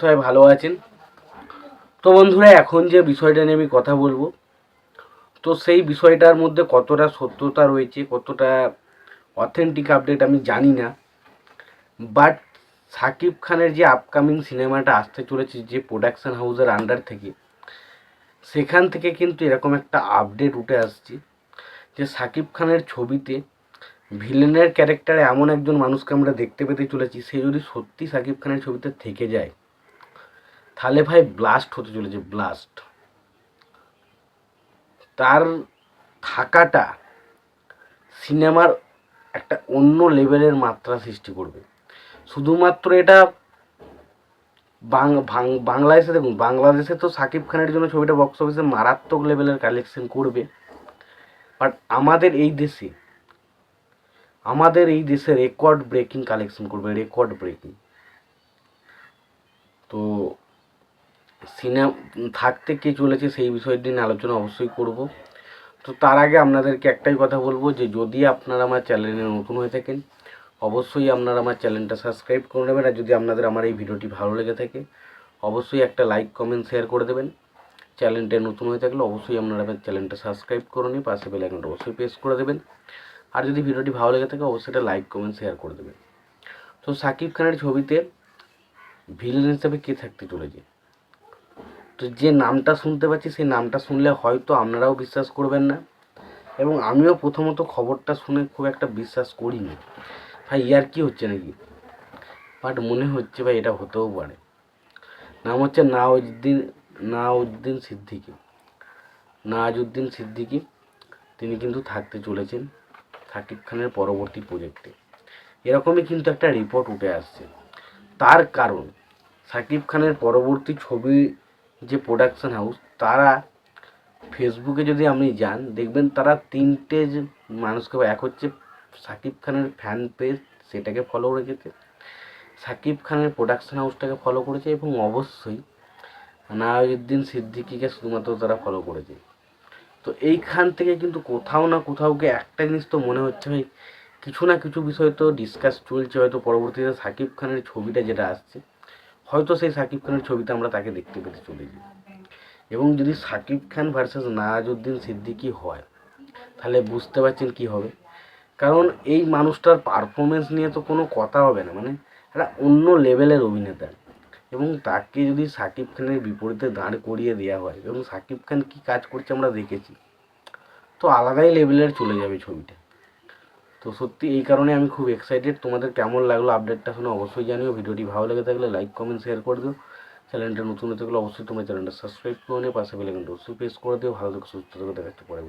সবাই ভালো আছেন। তো বন্ধুরা, এখন যে বিষয়টা নিয়ে আমি কথা বলব, তো সেই বিষয়টার মধ্যে কতটা সত্যতা রয়েছে, কতটা অথেন্টিক আপডেট আমি জানি না। বাট সাকিব খানের যে আপকামিং সিনেমাটা আসতে চলেছে, যে প্রোডাকশন হাউসের আন্ডার থেকে, সেখান থেকে কিন্তু এরকম একটা আপডেট উঠে আসছে যে সাকিব খানের ছবিতে ভিলেনের ক্যারেক্টারে এমন একজন মানুষকে আমরা দেখতে পেতে চলেছি, সে যদি সত্যি সাকিব খানের ছবিতে থেকে যায় তাহলে ভাই ব্লাস্ট হতে চলেছে ব্লাস্ট তার থাকাটা সিনেমার একটা অন্য লেভেলের মাত্রা সৃষ্টি করবে। শুধুমাত্র এটা বাংলাদেশে দেখুন, বাংলাদেশে তো সাকিব খানের জন্য ছবিটা বক্স অফিসে মারাত্মক লেভেলের কালেকশন করবে। বাট আমাদের এই দেশে, আমাদের এই দেশে রেকর্ড ব্রেকিং কালেকশন করবে রেকর্ড ব্রেকিং তো সিনেমা, থাকতে কে চলেছে সেই বিষয়টি নিয়ে আলোচনা অবশ্যই করব। তো তার আগে আপনাদেরকে একটাই কথা বলব যে, যদি আপনারা আমার চ্যানেলে নতুন হয়ে থাকেন, অবশ্যই আপনারা আমার চ্যানেলটা সাবস্ক্রাইব করে নেবেন। আর যদি আপনাদের আমার এই ভিডিওটি ভালো লেগে থাকে, অবশ্যই একটা লাইক কমেন্ট শেয়ার করে দেবেন। চ্যানেলটা নতুন হয়ে থাকলে অবশ্যই আপনারা আমার চ্যানেলটা সাবস্ক্রাইব করে নিয়ে পাশে বেল আইকনটা অবশ্যই প্রেস করে দেবেন। আর যদি ভিডিওটি ভালো লেগে থাকে, অবশ্যই একটা লাইক কমেন্ট শেয়ার করে দেবেন। তো সাকিব খানের ছবিতে ভিলেন হিসাবে কে থাকতে চলেছে? তো যে নামটা শুনতে পাচ্ছি, সেই নামটা শুনলে হয়তো আপনারাও বিশ্বাস করবেন না। এবং আমিও প্রথমত খবরটা শুনে খুব একটা বিশ্বাস করিনি। ভাই ইয়ার কি হচ্ছে নাকি? বাট মনে হচ্ছে ভাই, এটা হতেও পারে। নাম হচ্ছে নাওজুদ্দিন নাওজুদ্দিন সিদ্দিকী। নাজউদ্দিন সিদ্দিকী, তিনি কিন্তু থাকতে চলেছেন সাকিব খানের পরবর্তী প্রজেক্টে। এরকমই কিন্তু একটা রিপোর্ট উঠে আসছে। তার কারণ, সাকিব খানের পরবর্তী ছবি যে প্রোডাকশন হাউস তারা ফেসবুকে যদি আপনি যান, দেখবেন তারা তিনটে যে মানুষকে এক হচ্ছে সাকিব খানের ফ্যান পেজ সেটাকে ফলো রেখেছে। সাকিব খানের প্রোডাকশন হাউসটাকে ফলো করেছে এবং অবশ্যই নাওয়াজুদ্দিন সিদ্দিকিকে শুধুমাত্র তারা ফলো করেছে। তো এইখান থেকে কিন্তু কোথাও না কোথাও গিয়ে একটা জিনিস তো মনে হচ্ছে ভাই, কিছু না কিছু বিষয় তো ডিসকাস চলছে, হয়তো পরবর্তীতে সাকিব খানের ছবিটা যেটা আসছে। হয়তো সেই সাকিব খানের ছবিতে আমরা তাকে দেখতে পেতে চলেছি। এবং যদি সাকিব খান ভার্সেস নাজউদ্দিন সিদ্দিকি হয়, তাহলে বুঝতে পারছেন কি হবে? কারণ এই মানুষটার পারফরমেন্স নিয়ে তো কোনো কথা হবে না। মানে একটা অন্য লেভেলের অভিনেতা। এবং তাকে যদি সাকিব খানের বিপরীতে দাঁড় করিয়ে দেওয়া হয়, এবং সাকিব খান কি কাজ করছে আমরা দেখেছি, তো আলাদাই লেভেলের চলে যাবে ছবিটা। তো সত্যি এই কারণে আমি খুব এক্সাইটেড তোমাদের কেমন লাগল আপডেটটা শুনে অবশ্যই জানিও। ভিডিওটি ভালো লেগে থাকলে লাইক কমেন্ট শেয়ার করে দিও। চ্যানেলটা নতুন হতে গেলে অবশ্যই তোমার চ্যানেলটা সাবস্ক্রাইব করে নিও। পাশে বেলাইকনটা অবশ্যই প্রেস করে দিও। ভালো থেকে, সুস্থ থেকে। দেখাতে পারে